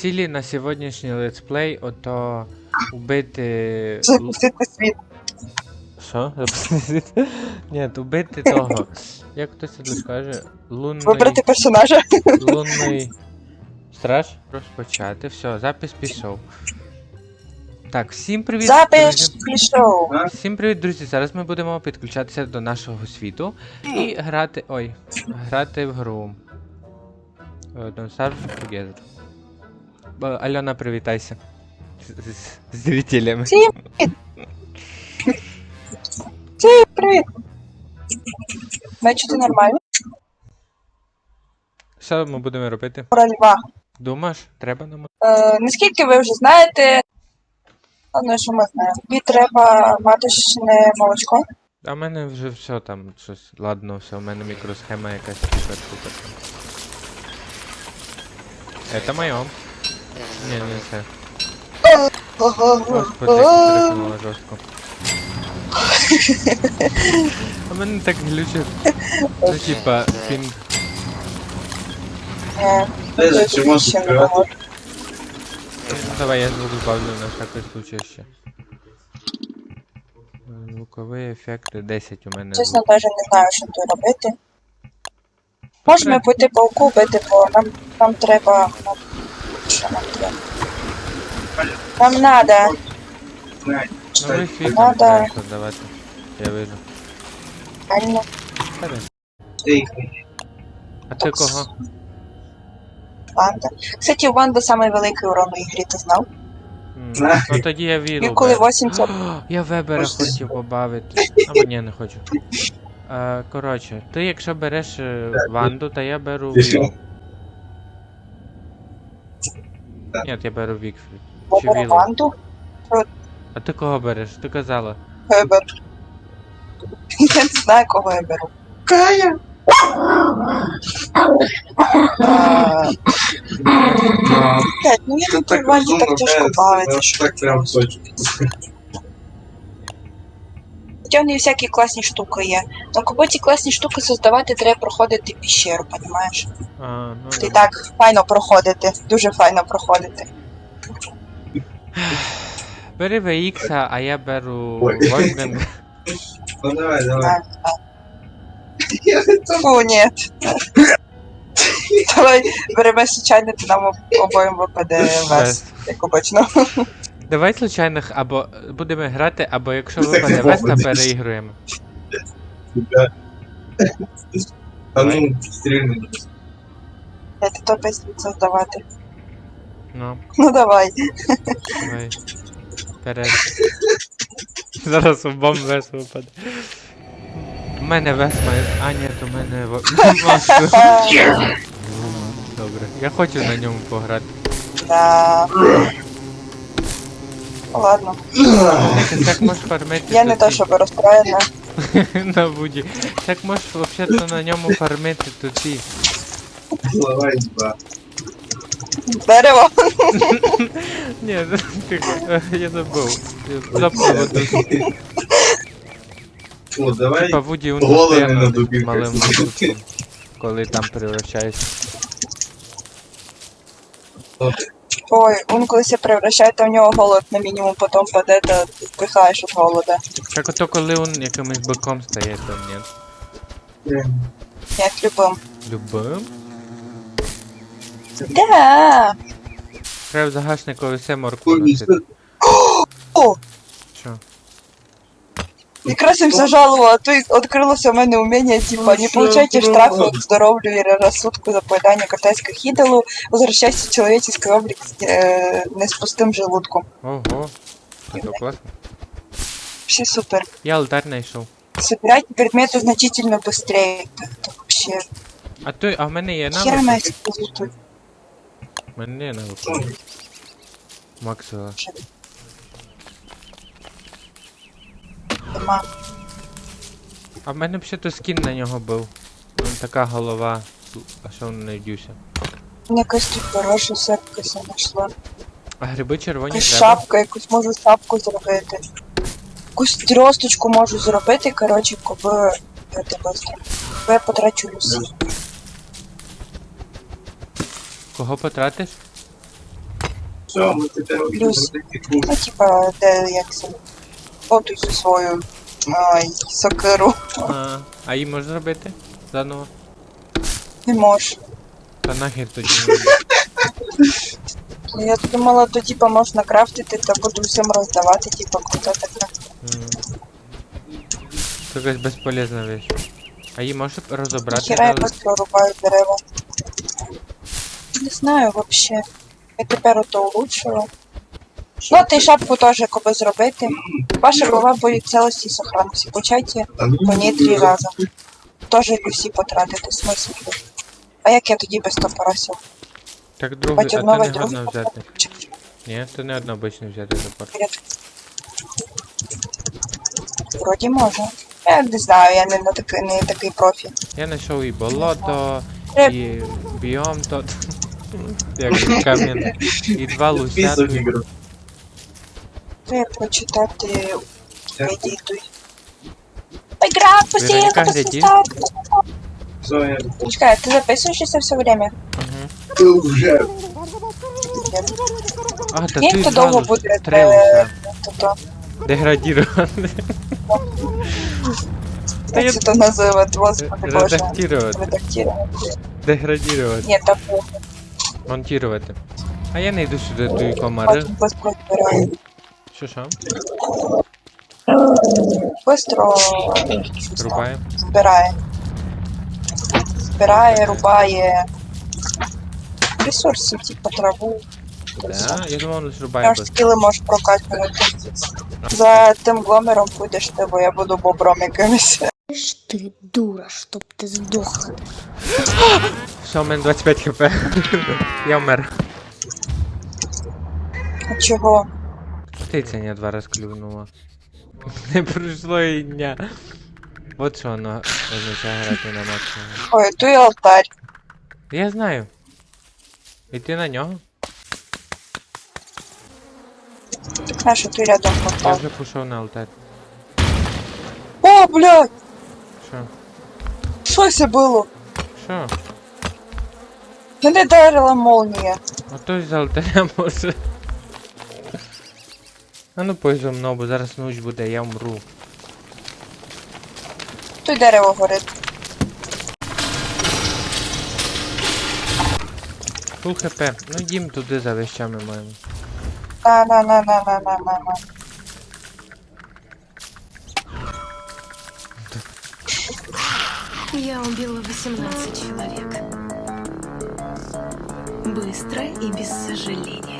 Цілі на сьогоднішній летсплей ото убити. Запустити світ. Що? Запустити світ? Ні, убити того. Як хтось це скаже? Лунний. Вибрати персонажа. Лунний страж розпочати. Все, запис пішов. Так, всім привіт. Запис пішов. Всім привіт, друзі! Зараз ми будемо підключатися до нашого світу і грати. Ой, грати в гру. Е, Don't Starve Together. Альона, привітайся. З, з, зрителями. Всім Всім привіт. Чути нормально? Що ми будемо робити? Про льва. Думаєш, треба нам? Е, наскільки ви вже знаєте, ну що ми знаємо, тобі треба маточне молочко. А в мене вже все там щось. Ладно, все, у мене мікросхема якась супер супер. Это моє. Ні, не це. Господи, перекинула жорстко. А мене так глючить. Ну типа, пінг. Е, Теж чи можеш відкривати? Ну, давай я звук збавлю на всякий случай ще. Е, Звуковий ефект 10 у мене. Чесно, звук. навіть не знаю, що тут робити. Можемо піти пауку бити, бо нам, нам треба. ну, нам? Надо. Ну да. создавати. Я вижу. А ти кого? Ванда. Кстати, у Ванди самий великий урон у ігрі, ти знав? М, Знаю. Ну тоді я віру. Він коли беру. 80. Я Вебера Хочете? хотів побавити. Або ні, не хочу. Е, коротше, ти якщо береш е, Ванду, то я беру Ти Ні, я беру Вікфрід. Чи Ванду. А ти кого береш? Ти казала. Виберу. Я не знаю, кого я беру. Кая! Блядь, ну я тут так тяжко бавиться, що Так прям сочок. Хоча в неї всякі класні штуки є. Но коли ці класні штуки создавати, треба проходити піщеру, понімаєш? А, ну І так файно проходити, дуже файно проходити. Бери VX, а я беру Ой. Ну давай, давай. Фу, ні. Давай беремо случайно, то нам обоєм випаде вес, як обично. Давай случайних або будемо грати, або якщо Так випаде не Веста, переігруємо. А ну, стрельни. Я ти то слід создавати. Ну, Ну давай. давай. Вперед. Зараз обом Вес випаде. У мене Вес має. А, ні, то в мене Добре. Я хочу на ньому пограти. Да. Ладно. Ти так можеш фармити. Я не то щоб розстроєна. на буді. Так можеш взагалі на ньому фармити ці. Давай, два. Дерево. Ні, тихо, е, я забув. Я Забув одну. О, давай. Типа Вуді він постійно на дубі малим коли там превращається. Ой, він коли се превращає, то в нього голод на мінімум потім паде, то впихаєш від голода. Так ото коли він якимось биком стає, то ні. Як любим. Любим? Да. Треба в загашникові все морку носити. О, Що? якраз їм зажалувала, то й відкрилося в мене уміння, типа, не получайте штрафы к здоровью и рассудку за поедание китайских идолов, возвращайся в человеческий облик э, не с пустым желудком. Ого. Це класно. Вообще супер. Я алтарь знайшов. Собирайте предметы значительно быстрее. Это вообще А той, а в мене є хера навик. моя тут. В мене є навик. Максвелла. Нема. А в мене б ще то скін на нього був. Вон така голова. А що він не вдівся? Мне якась тут хороша серпка знайшла. А гриби червоні Якусь треба. шапка, якусь можу шапку зробити. Якусь трьосточку можу зробити, коротше, коли це быстро. Бо я потрачу люси. Кого потратиш? Все, ми тепер Плюс. Ну, типа, де як це. Оту цю свою ай, сокиру. А, а її можна зробити? Заново? Не можеш. Та нахер тоді. Я думала, то типа можна крафтити та буду всім роздавати, типа круто. Це якась безполезна вещь. А її можеш розібрати? Хіра я просто рубаю дерева. Не знаю вообще. Я тепер ото улучшила. Ну, ти шапку теж коби зробити. Ваша голова буде цілості і сохранності. Почайте по ній три рази. Тоже Люсі потратити смисл. А як я тоді без топора сів? Так другу, а то не годно взяти. Ні, то не одно обично взяти запор. Вроді може. Я не знаю, я не, на такий, не такий профі. Я знайшов і болото, Е. і біом тот. Як кам'яний. І два Підписуй просто Градій? став. Все, я допомогу. Чекай, ти записуєшся все время? Мгм. Ти вже. Нет. А, та Як ти то довго зразу буде три е, луса. то-то? Деградірувати. Та я- Як це то називати, господи боже. Редактувати. Редактувати. Деградірувати. Ні, так було. Монтувати. А я не йду сюди, тої комари. Потім быстро збираю. Що що? Быстро Рубає. збирає. Збирає, рубає. Ресурси, типу траву. Да, я думав, лише рубає Наш без. скіли можеш прокачувати. За тим гломером будеш ти, бо я буду бобром якимось. Ж ты дура, чтоб ты сдохла. Все, у мене 25 хп. Я вмер. А Чого? Птиця не два раз клюнула. Не пройшло і дня. От що воно означає грати на максимум. Ой, тут і алтарь. Я знаю. Іти на нього? Так наше тут рядом Я попав. вже пішов на алтарь. О, блядь! Що? Що це було? Що? Мене дарила молнія. А той з алтаря може. А ну пой за мною, бо зараз ніч буде, я вмру. Тут дерево горить. Фул хп. Ну їм туди за вещами маємо. На на на на на на на на. Я убила 18 человек. Быстро и без сожаления.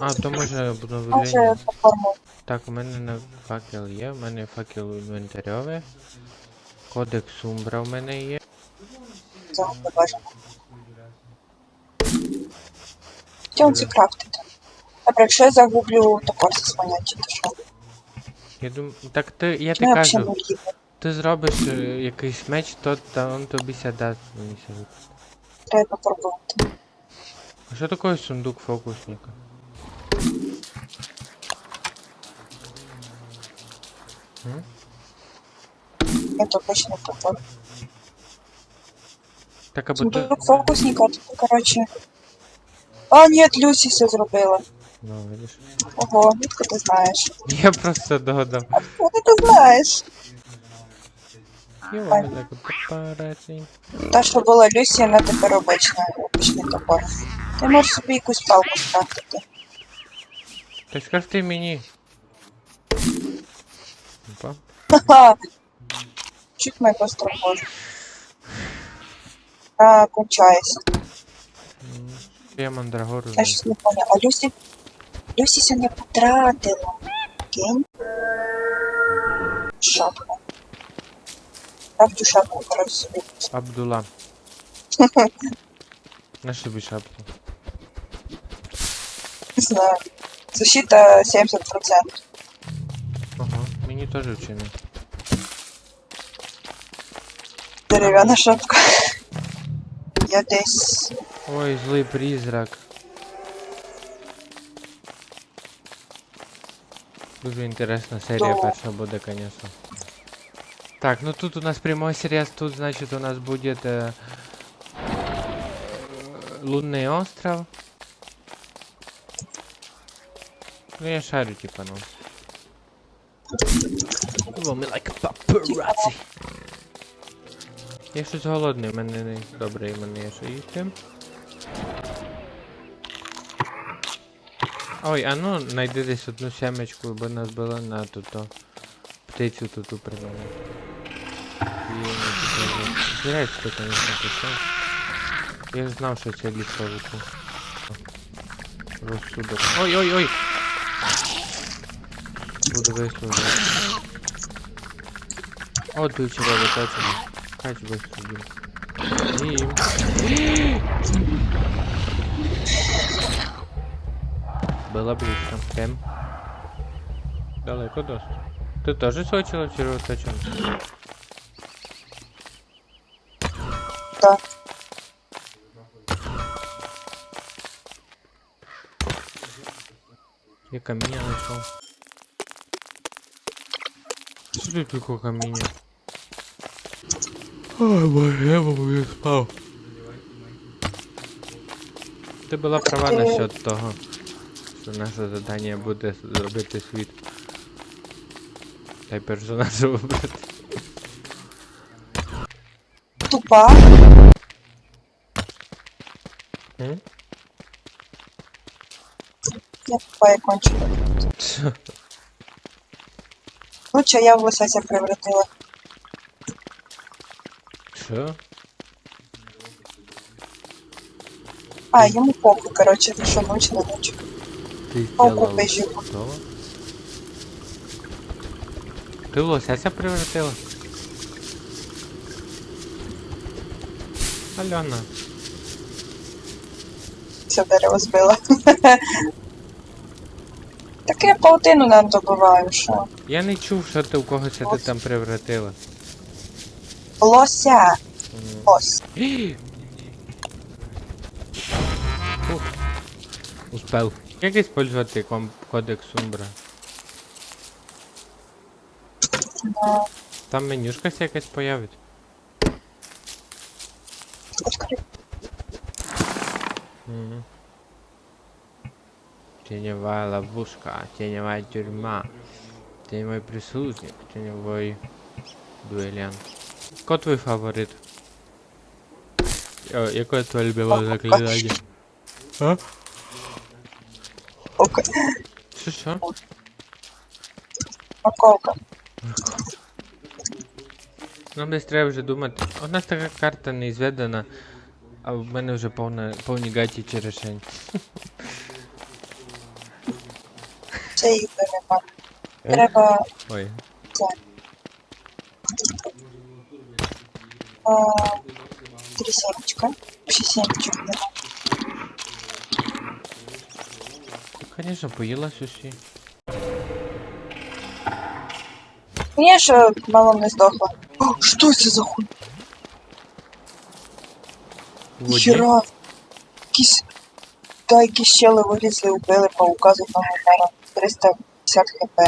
А, то може обновлення. Так, у мене на факел є, у мене факел інвентарьовий. Кодекс Умбра у мене є. Загубли бажано. Чому ці крафтити? Добре, якщо я загублю топор заслонять, то що? Я думаю, так ти, я Ну, ти кажу, ти зробиш е, якийсь меч, то та он тобі ся дасть мені ся Треба попробувати. А що таке сундук фокусника? Это обычный топор. Так або ти. Сундук фокусника, тут, короче. А, нет, Люсі все зробила. Ну, видиш. Ого, відки ти знаєш? Я просто догадав. Куди ти знаєш? І вони так от папараці. Та, що була Люсі, вона тепер обична, обичний топор. Ти можеш собі якусь палку скрафтити. Так скажи ти мені. Опа. Ха-ха! Чуть просто можу. А, кончаюсь. Я мандрагору Я щось не поняла. А Люсі... Люсі ся потратила. Кинь. Шапку. Крафтю шапку, собі. Абдула. На тобі шапку. Не знаю. Защита 70%. Ага, мені теж вчини. Дерев'яна шапка. Я десь. Ой, злий призрак. Дуже інтересна серія Да. перша буде, конечно. Так, ну тут у нас прямой срез, тут значит у нас будет э, лунный остров. Ну я шарю типа, ну. Woman like paparazzi. Я щось голодний, в мене не добре, і мене є що їсти. Ой, а ну найди десь одну семечку, бо нас було на ту то птицю тут ту придумав. Зря ти, конечно, писав. Я ж знав, що це лісовику. Розсудок. Ой, ой, ой! Буду вислужувати. От бивчі робить точно. Кач вислужив. Ні. Было близко. Прям. Далеко досить. Ти теж сочила червоточом? Да. Я каміння знайшов. Що тут таке каміння? Ой, боже, я не спав. Ти була права насчет того, що наше завдання буде зробити світ. Та й персонажа вибрати. Тупа. М? Я тупа і кончила. Лучше я в лосося превратила. Що? А, йому похуй, короче, що ночь на ніч. Ти Палку зробила бежу. що? Ти в лосяся превратила? Альона. Все дерево збила. Так я паутину нам добиваю, що? Я не чув, що ти у когось це ти там превратила. Лося. Успел. Як использовать кодекс Умбра? Там менюшка ся якась появить. Мгм. Теневая ловушка, теневая тюрьма, теневой прислужник, теневой дуэлянт. Кто твой фаворит? Твое любимое заклинание? А? Ока. Что, что? Морковка. Нам десь треба вже думати. У нас така карта не зведена, а в мене вже повна, повні гаті черешень. Це їх нема. Треба Ой. Три семечка. Ще семечок нема. Ти, конечно, поїла суші. Ні, що мало не здохла. О, що це за хуй? Воді? Хіра. Якісь... Та якісь щели вилізли, убили паука з одного удара. 350 хп.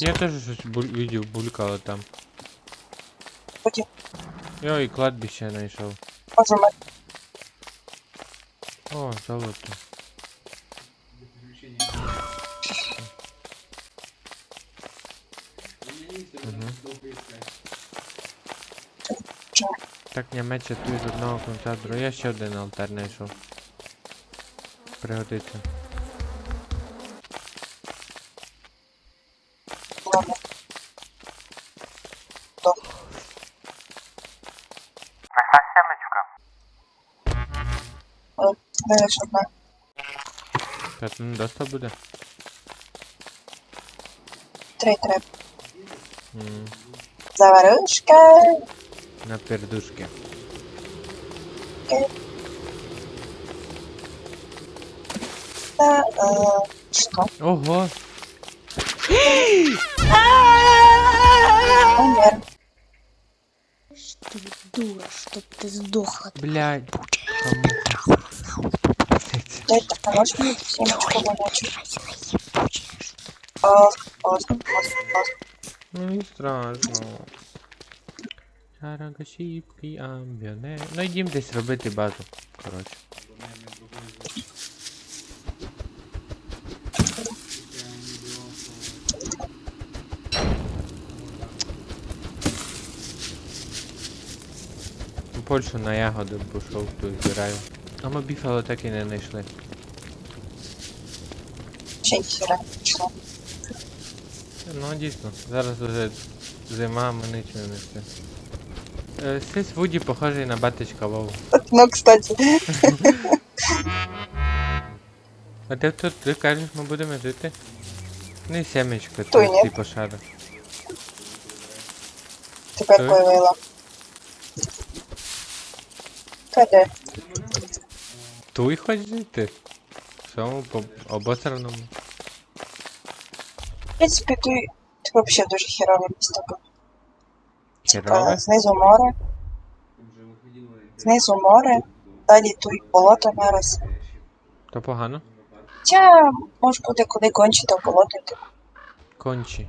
Я теж щось буль... видів, булькало там. потім Ой, кладбище знайшов. можемо. О, золото. Так, не мече ту з одного кінця другого. Я ще один алтар знайшов. Пригодиться. Е, Знаєш, одна. Так, ну доста буде. Три треба. М, Заварушка. На пердушки. Да, что? Ого! Умер. Ты дура, чтоб ты сдохла. Блядь. Кому? Дай так, а можешь мне семечку вонячую? Поздно, поздно, поздно, поздно. Ну не страшно. Шарагашіпки амбіоне. Ну йдім десь робити базу. Коротше. У Польщу на ягоди пішов, тут збираю. А ми біфало так і не знайшли. Ще ніхера не пішло. Ну дійсно, зараз уже зима, ми нічого не несе. Е, Сис Вуді похожий на батечка Вову. Ну, кстати. А де тут ти кажеш, ми будемо жити? Ну і семечко, Той ні. типу шара. Тепер Так. появила. Туй хочеш жити? В цьому обосраному. В принципі, ти взагалі дуже херове місто. Херове? Е, Знизу море. Знизу море. Далі тут болото нараз. То погано. Хоча, може буде куди кончити болото йти. Кончі.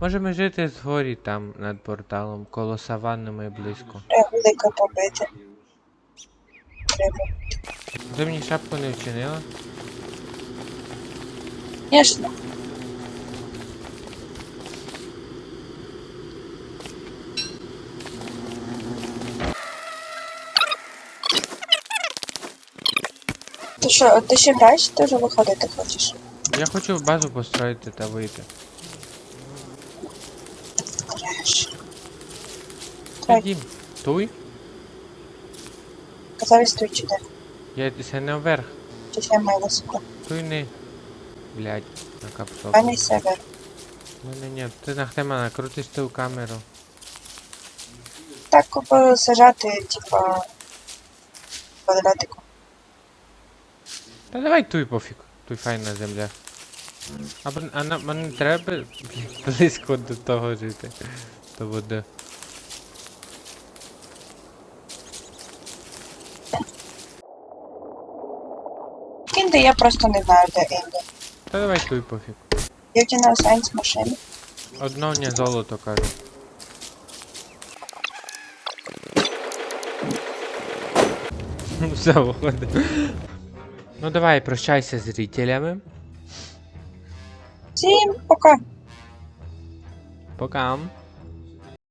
Можемо жити згорі там над порталом, коло саванни ми близько. Треба велико побити. Треба. Ти мені шапку не вчинила? Звісно. Ти що, ти ще граєш, ти вже виходити хочеш? Я хочу базу построїти та вийти. Граєш. Ходім. Туй? Казали стоїть чи де? Я це не вверх. Чи ще має високо? Туй не. Блядь, на капсол. Пані себе. Ну не ні, ти нахте мене крутиш ти в камеру. Так купили сажати, типа, квадратику. Та давай туй пофіг. Туй файна земля. Або а нам а не треба блін, близько до того жити. До води. Кінде я просто не знаю, де Енді. Та давай туй пофіг. Я втягнула сайнс машини. Одно не золото кажу. Все, виходить. Ну давай, прощайся з зрителями. Всім пока! Пока.